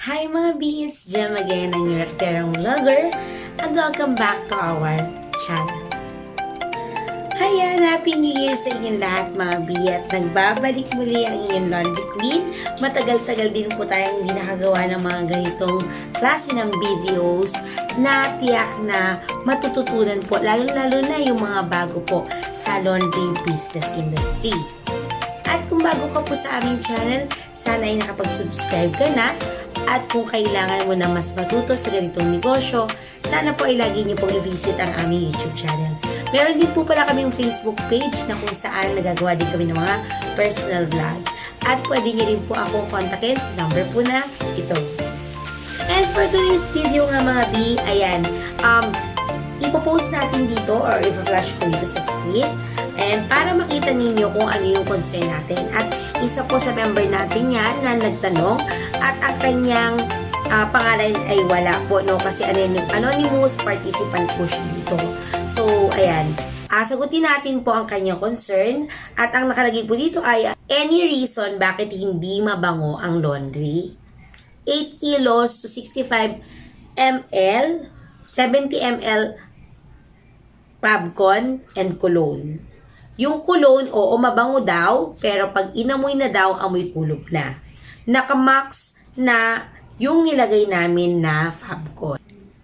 Hi mga beats! Jem again, ang your Terang Vlogger and welcome back to our channel. Hayan! Happy New Year sa inyong lahat mga bi at nagbabalik muli ang inyong laundry queen. Matagal-tagal din po tayong hindi nakagawa ng mga ganitong klase ng videos na tiyak na matututunan po, lalo-lalo na yung mga bago po sa laundry business industry. At kung bago ka po sa aming channel, sana ay nakapag-subscribe ka na. At kung kailangan mo na mas matuto sa ganitong negosyo, sana po ay lagi niyo pong i-visit ang aming YouTube channel. Meron din po pala kaming Facebook page na kung saan nagagawa din kami ng mga personal vlog. At pwede niyo rin po akong kontakin sa number po na ito. And for today's video nga mga B, ayan, um, ipopost natin dito or ipa-flash ko dito sa screen. And para makita ninyo kung ano yung concern natin. At isa po sa member natin yan na nagtanong at ang kanyang ah, pangalan ay wala po, no? Kasi ano anonymous participant po siya dito. So, ayan. Ah, sagutin natin po ang kanyang concern at ang nakalagay po dito ay any reason bakit hindi mabango ang laundry? 8 kilos to 65 ml, 70 ml Pabcon and cologne. Yung cologne, oo, mabango daw, pero pag inamoy na daw, amoy kulob na. Nakamax na yung nilagay namin na Fabcon.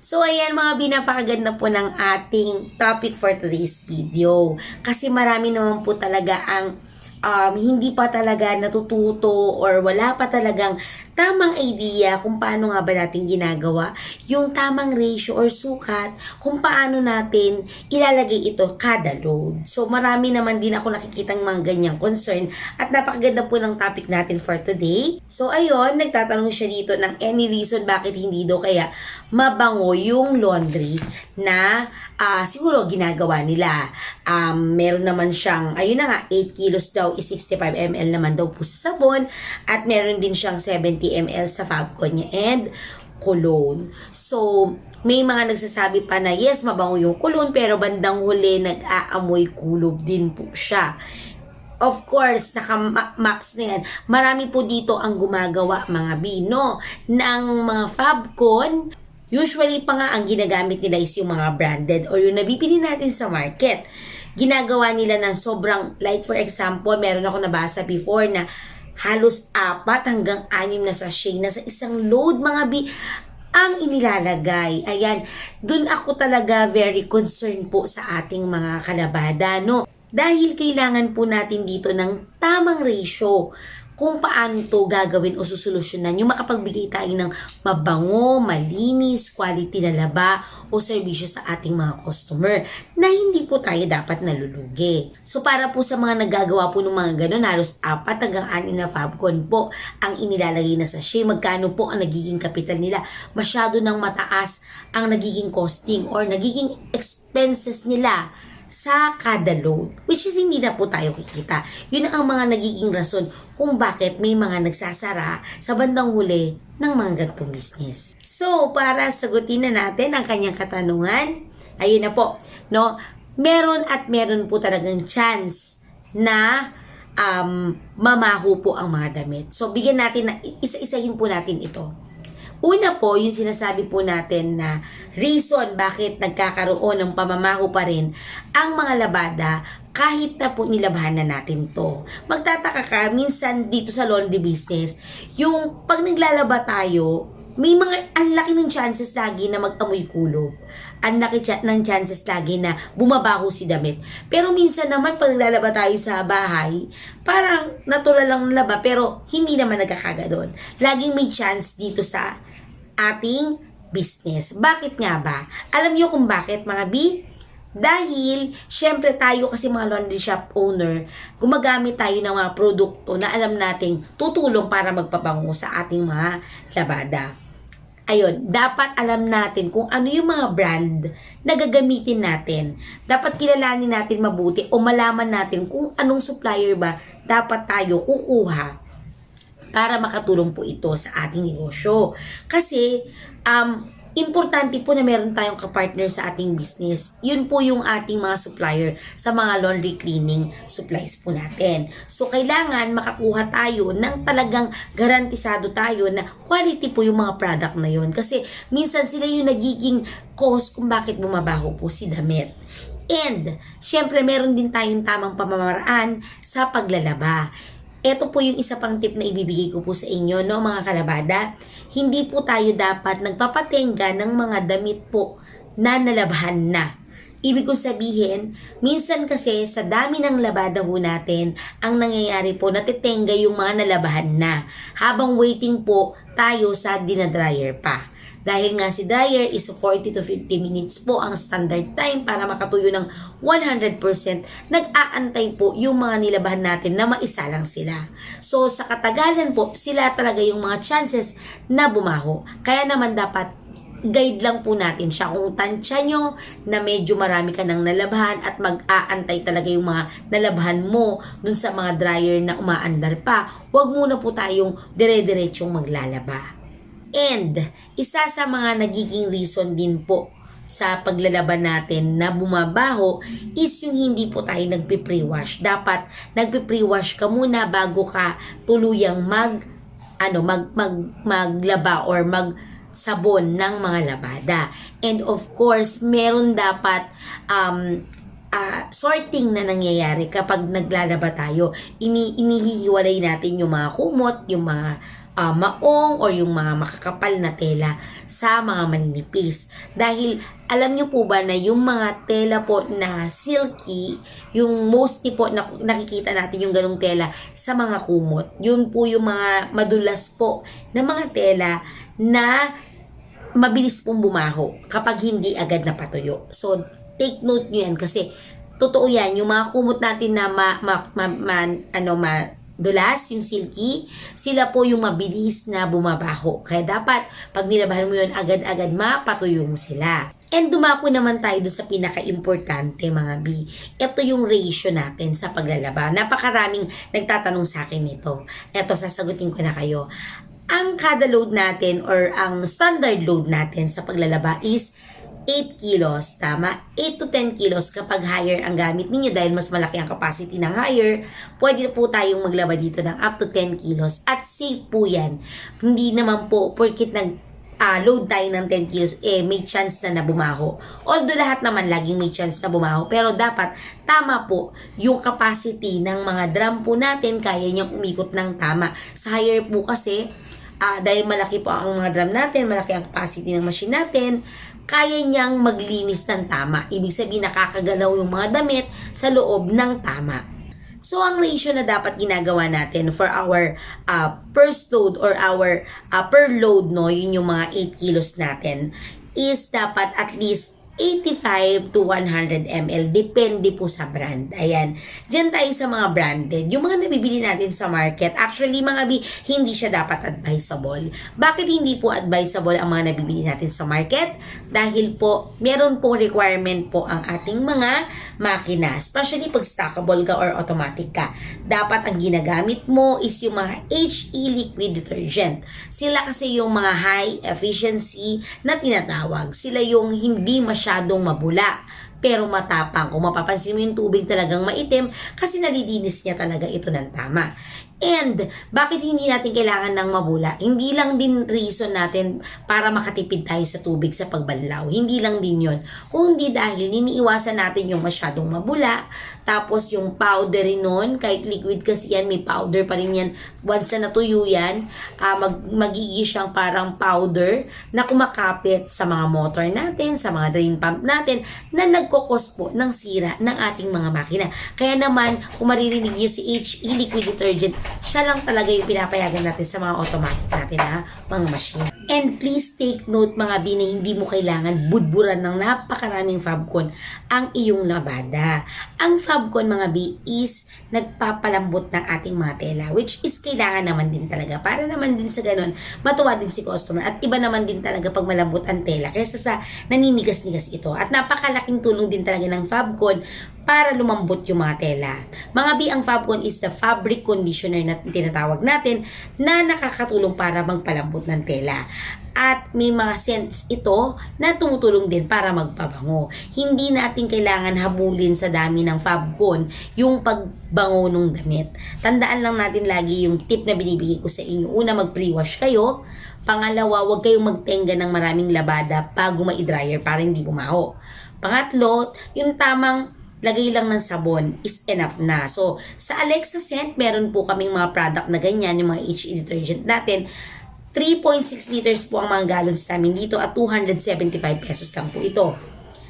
So, ayan mga binapakaganda po ng ating topic for today's video. Kasi marami naman po talaga ang um, hindi pa talaga natututo or wala pa talagang tamang idea kung paano nga ba natin ginagawa yung tamang ratio or sukat kung paano natin ilalagay ito kada load. So marami naman din ako nakikitang mga ganyang concern at napakaganda po ng topic natin for today. So ayun, nagtatanong siya dito ng any reason bakit hindi daw kaya mabango yung laundry na ah, siguro ginagawa nila. Um, meron naman siyang, ayun na nga, 8 kilos daw is 65 ml naman daw po sa sabon at meron din siyang 70 ml sa Fabcon niya and cologne. So, may mga nagsasabi pa na yes, mabango yung cologne pero bandang huli nag-aamoy kulob din po siya. Of course, naka-max na yan. Marami po dito ang gumagawa mga bino ng mga Fabcon. Usually pa nga ang ginagamit nila is yung mga branded or yung nabibili natin sa market. Ginagawa nila ng sobrang, like for example, meron ako nabasa before na halos apat hanggang anim na sachet na sa isang load mga bi ang inilalagay. Ayan, dun ako talaga very concerned po sa ating mga kalabada, no? Dahil kailangan po natin dito ng tamang ratio kung paano to gagawin o susolusyonan yung makapagbigay tayo ng mabango, malinis, quality na laba o serbisyo sa ating mga customer na hindi po tayo dapat nalulugi. So para po sa mga naggagawa po ng mga ganun, halos apat hanggang anin na Fabcon po ang inilalagay na sa sachet. Magkano po ang nagiging kapital nila? Masyado nang mataas ang nagiging costing or nagiging expenses nila sa kada load. Which is hindi na po tayo kikita. Yun ang mga nagiging rason kung bakit may mga nagsasara sa bandang huli ng mga ganitong business. So, para sagutin na natin ang kanyang katanungan, ayun na po, no? Meron at meron po talagang chance na um, mamaho po ang mga damit. So, bigyan natin na, isa-isahin po natin ito. Una po, yung sinasabi po natin na reason bakit nagkakaroon ng pamamaho pa rin ang mga labada kahit na po nilabahan na natin to. Magtataka ka, minsan dito sa laundry business, yung pag naglalaba tayo, may mga, ang laki ng chances lagi na mag-amoy kulob. Ang laki cha- ng chances lagi na bumabaho si damit. Pero minsan naman, pag naglalaba tayo sa bahay, parang natural lang laba, pero hindi naman nagkakaga doon. Laging may chance dito sa ating business. Bakit nga ba? Alam niyo kung bakit, mga B? Dahil, syempre tayo kasi mga laundry shop owner, gumagamit tayo ng mga produkto na alam nating tutulong para magpabango sa ating mga labada. Ayun, dapat alam natin kung ano yung mga brand na gagamitin natin. Dapat kilalanin natin mabuti o malaman natin kung anong supplier ba dapat tayo kukuha para makatulong po ito sa ating negosyo. Kasi, um, importante po na meron tayong kapartner sa ating business. Yun po yung ating mga supplier sa mga laundry cleaning supplies po natin. So, kailangan makakuha tayo ng talagang garantisado tayo na quality po yung mga product na yun. Kasi minsan sila yung nagiging cause kung bakit bumabaho po si damit. And, syempre, meron din tayong tamang pamamaraan sa paglalaba. Ito po yung isa pang tip na ibibigay ko po sa inyo, no, mga kalabada. Hindi po tayo dapat nagpapatenga ng mga damit po na nalabahan na. Ibig kong sabihin, minsan kasi sa dami ng labada ho natin, ang nangyayari po, natitenga yung mga nalabahan na. Habang waiting po tayo sa dinadryer pa. Dahil nga si dryer is 40 to 50 minutes po ang standard time para makatuyo ng 100%, nag-aantay po yung mga nilabahan natin na maisa lang sila. So sa katagalan po, sila talaga yung mga chances na bumaho. Kaya naman dapat guide lang po natin siya. Kung tansya nyo na medyo marami ka ng nalabahan at mag-aantay talaga yung mga nalabahan mo dun sa mga dryer na umaandar pa, wag muna po tayong dire-diretsong maglalaba. And, isa sa mga nagiging reason din po sa paglalaban natin na bumabaho is yung hindi po tayo nagpe-pre-wash. Dapat nagpe-pre-wash ka muna bago ka tuluyang mag ano mag, mag maglaba or mag sabon ng mga labada. And of course, meron dapat um, ah, sorting na nangyayari kapag naglalaba tayo. Ini inihihiwalay natin yung mga kumot, yung mga ah, maong or yung mga makakapal na tela sa mga maninipis. Dahil alam nyo po ba na yung mga tela po na silky, yung mostly po na, nakikita natin yung ganong tela sa mga kumot. Yun po yung mga madulas po na mga tela na mabilis pong bumaho kapag hindi agad napatuyo. So, take note nyo yan kasi totoo yan, yung mga kumot natin na ma, ma, ma, ma- ano, ma, dulas, yung silky, sila po yung mabilis na bumabaho. Kaya dapat, pag nilabahan mo yun, agad-agad mapatuyo mo sila. And dumako naman tayo doon sa pinaka-importante mga B. Ito yung ratio natin sa paglalaba. Napakaraming nagtatanong sa akin nito. Ito, sasagutin ko na kayo. Ang kada load natin or ang standard load natin sa paglalaba is 8 kilos, tama? 8 to 10 kilos kapag higher ang gamit ninyo dahil mas malaki ang capacity ng higher, pwede po tayong maglaba dito ng up to 10 kilos at safe po yan. Hindi naman po porkit nag ah, load tayo ng 10 kilos, eh, may chance na na bumaho. Although lahat naman laging may chance na bumaho, pero dapat tama po yung capacity ng mga drum po natin, kaya niyang umikot ng tama. Sa higher po kasi, ah, dahil malaki po ang mga drum natin, malaki ang capacity ng machine natin, kaya niyang maglinis ng tama. Ibig sabihin, nakakagalaw yung mga damit sa loob ng tama. So, ang ratio na dapat ginagawa natin for our uh, first load or our uh, per load, no, yun yung mga 8 kilos natin, is dapat at least 85 to 100 ml. Depende po sa brand. Ayan. Diyan tayo sa mga branded. Yung mga nabibili natin sa market, actually mga bi, hindi siya dapat advisable. Bakit hindi po advisable ang mga nabibili natin sa market? Dahil po, meron pong requirement po ang ating mga makina. Especially pag stackable ka or automatic ka. Dapat ang ginagamit mo is yung mga HE liquid detergent. Sila kasi yung mga high efficiency na tinatawag. Sila yung hindi masyadong mabula pero matapang. Kung mapapansin mo yung tubig talagang maitim kasi nalilinis niya talaga ito ng tama. And, bakit hindi natin kailangan ng mabula? Hindi lang din reason natin para makatipid tayo sa tubig sa pagbanlaw. Hindi lang din yon. Kundi dahil niniiwasan natin yung masyadong mabula, tapos yung powder nun, kahit liquid kasi yan, may powder pa rin yan. Once na natuyo yan, ah, mag, magiging siyang parang powder na kumakapit sa mga motor natin, sa mga drain pump natin, na nagkukos po ng sira ng ating mga makina. Kaya naman, kung maririnig niyo si HE liquid detergent, siya lang talaga yung pinapayagan natin sa mga automatic natin na mga machine. And please take note mga bini, hindi mo kailangan budburan ng napakaraming Fabcon ang iyong labada. Ang Fabcon mga B is nagpapalambot ng ating mga tela which is kailangan naman din talaga para naman din sa ganun matuwa din si customer at iba naman din talaga pag malambot ang tela kaysa sa naninigas-nigas ito at napakalaking tulong din talaga ng Fabcon para lumambot yung mga tela. Mga B, ang Fabcon is the fabric conditioner na tinatawag natin na nakakatulong para magpalambot ng tela. At may mga scents ito na tumutulong din para magpabango. Hindi natin kailangan habulin sa dami ng Fabcon yung pagbango ng damit. Tandaan lang natin lagi yung tip na binibigay ko sa inyo. Una, mag-pre-wash kayo. Pangalawa, huwag kayong magtenga ng maraming labada bago ma-dryer para hindi bumaho. Pangatlo, yung tamang lagay lang ng sabon is enough na. So, sa Alexa Scent, meron po kaming mga product na ganyan, yung mga HE detergent natin. 3.6 liters po ang mga gallons namin dito at 275 pesos lang po ito.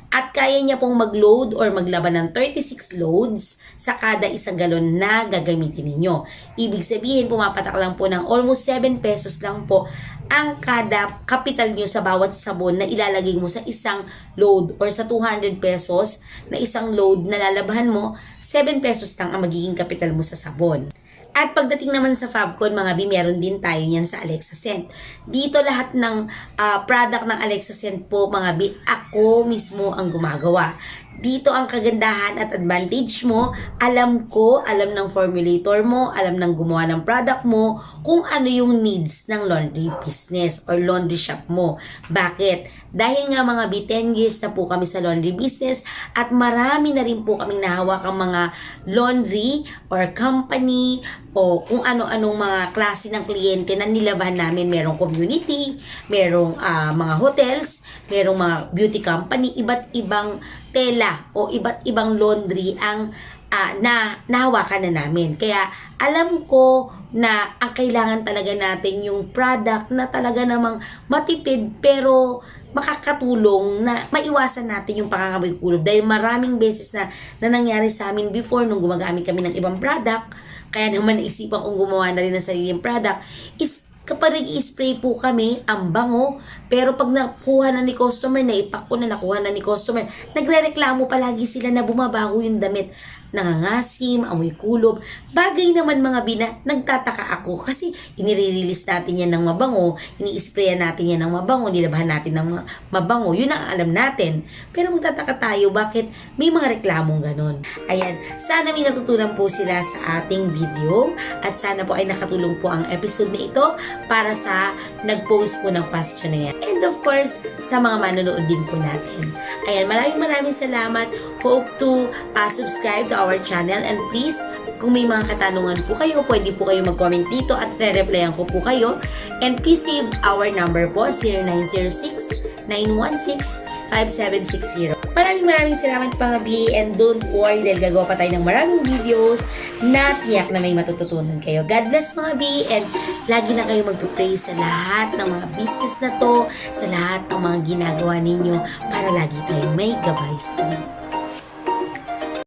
At kaya niya pong mag-load or maglaban ng 36 loads sa kada isang galon na gagamitin ninyo. Ibig sabihin, pumapatak lang po ng almost 7 pesos lang po ang kada kapital nyo sa bawat sabon na ilalagay mo sa isang load or sa 200 pesos na isang load na lalabahan mo, 7 pesos lang ang magiging kapital mo sa sabon. At pagdating naman sa Fabcon, mga bi, meron din tayo niyan sa Alexa Scent. Dito lahat ng ah, product ng Alexa Scent po, mga bi, ako mismo ang gumagawa. Dito ang kagandahan at advantage mo, alam ko, alam ng formulator mo, alam ng gumawa ng product mo, kung ano yung needs ng laundry business or laundry shop mo. Bakit? Dahil nga mga bi, 10 years na po kami sa laundry business at marami na rin po kaming nahawakang mga laundry or company o kung ano-anong mga klase ng kliyente na nilabahan namin. Merong community, merong ah, mga hotels, merong mga beauty company, iba't ibang tela o iba't ibang laundry ang ah, na nahawakan na namin. Kaya alam ko na ang kailangan talaga natin yung product na talaga namang matipid pero makakatulong na maiwasan natin yung pangangamoy kulob dahil maraming beses na, na nangyari sa amin before nung gumagamit kami ng ibang product kaya naman naisipan kong gumawa na rin ng sariling product is kapag nag-spray po kami, ang bango, pero pag nakuha na ni customer, naipak ko na nakuha na ni customer, nagre-reklamo palagi sila na bumabaho yung damit. Nangangasim, amoy kulob. Bagay naman mga bina, nagtataka ako kasi inire-release natin yan ng mabango, ini-sprayan natin yan ng mabango, nilabahan natin ng ma- mabango, yun ang alam natin. Pero magtataka tayo, bakit may mga reklamong ganon? Ayan, sana may natutunan po sila sa ating video at sana po ay nakatulong po ang episode na ito para sa nag-post po ng question na yan. And of course, sa mga manonood din po natin. Ayan, maraming maraming salamat. Hope to uh, subscribe to our channel and please, kung may mga katanungan po kayo, pwede po kayo mag-comment dito at re-replyan ko po kayo. And please save our number po, 0906-916-5760. Maraming maraming salamat mga B and don't worry dahil gagawa pa tayo ng maraming videos na tiyak na may matututunan kayo. God bless mga B and lagi na kayo magpupray sa lahat ng mga business na to, sa lahat ng mga ginagawa ninyo para lagi tayong may gabay sa inyo.